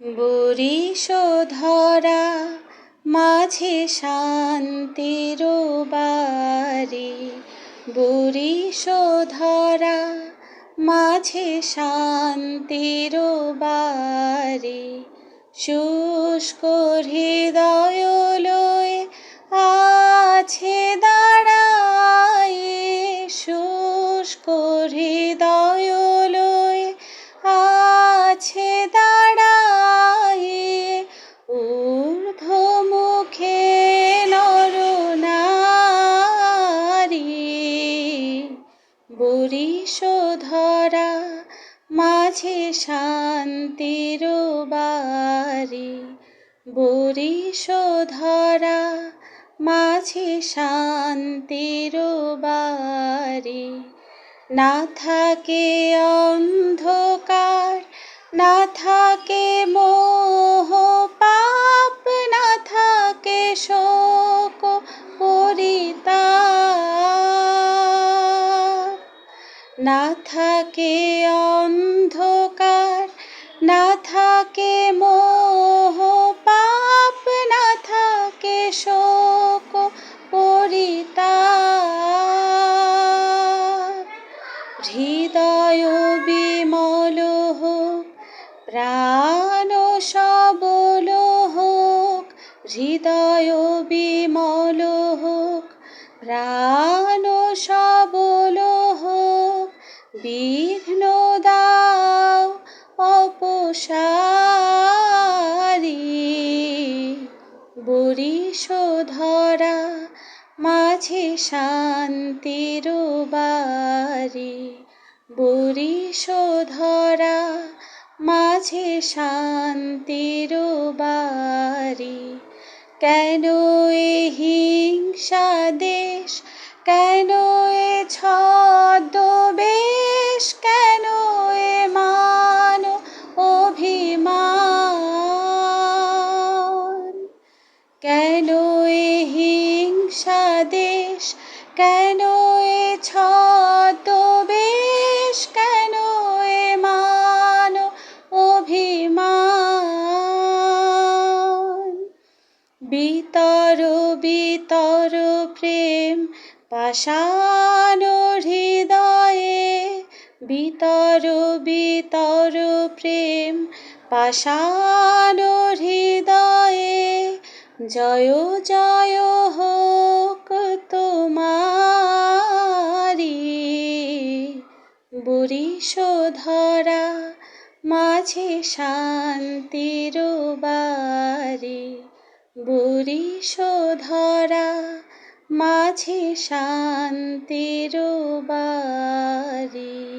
Boris ধরা মাঝে শান্তির বাড়ি। বরিশ ধরা মাঝে শান্তি রোবারি শুষ্ক হৃদয় মাঝে শান্তির বাড়ি বরিশ ধরা মাঝে শান্তির বাড়ি। না থাকে অন্ধকার, না থাকে মোহ পাপ, না থাকে শোক পরিতাপ না থাকে অন্ধকার শোক পরিতাপ। হৃদয় বিমল হোক, প্রাণ সবল হোক হৃদয় বিমল হোক, প্রাণ সবল হোক বিঘ্ন বরিশ ধরা, মাঝে শান্তির বাড়ি। ধরা, মাঝে শান্তির বাড়ি। কেন এ হিংসা দেশ, কেন এ ছদ্মবেশ কেন এ হিংসা দেশ? কেন এ ছদ্মবেশ? কেন এ মান অভিমান? বিতর বিতর প্রেম পাষাণ হৃদয়ে। বিতর বিতর প্রেম পাষাণ হৃদয়ে। জয় জয় হোক তোমারি। বরিশ ধরা মাঝে শান্তির বাড়ি। বরিশ ধরা মাঝে শান্তির বাড়ি।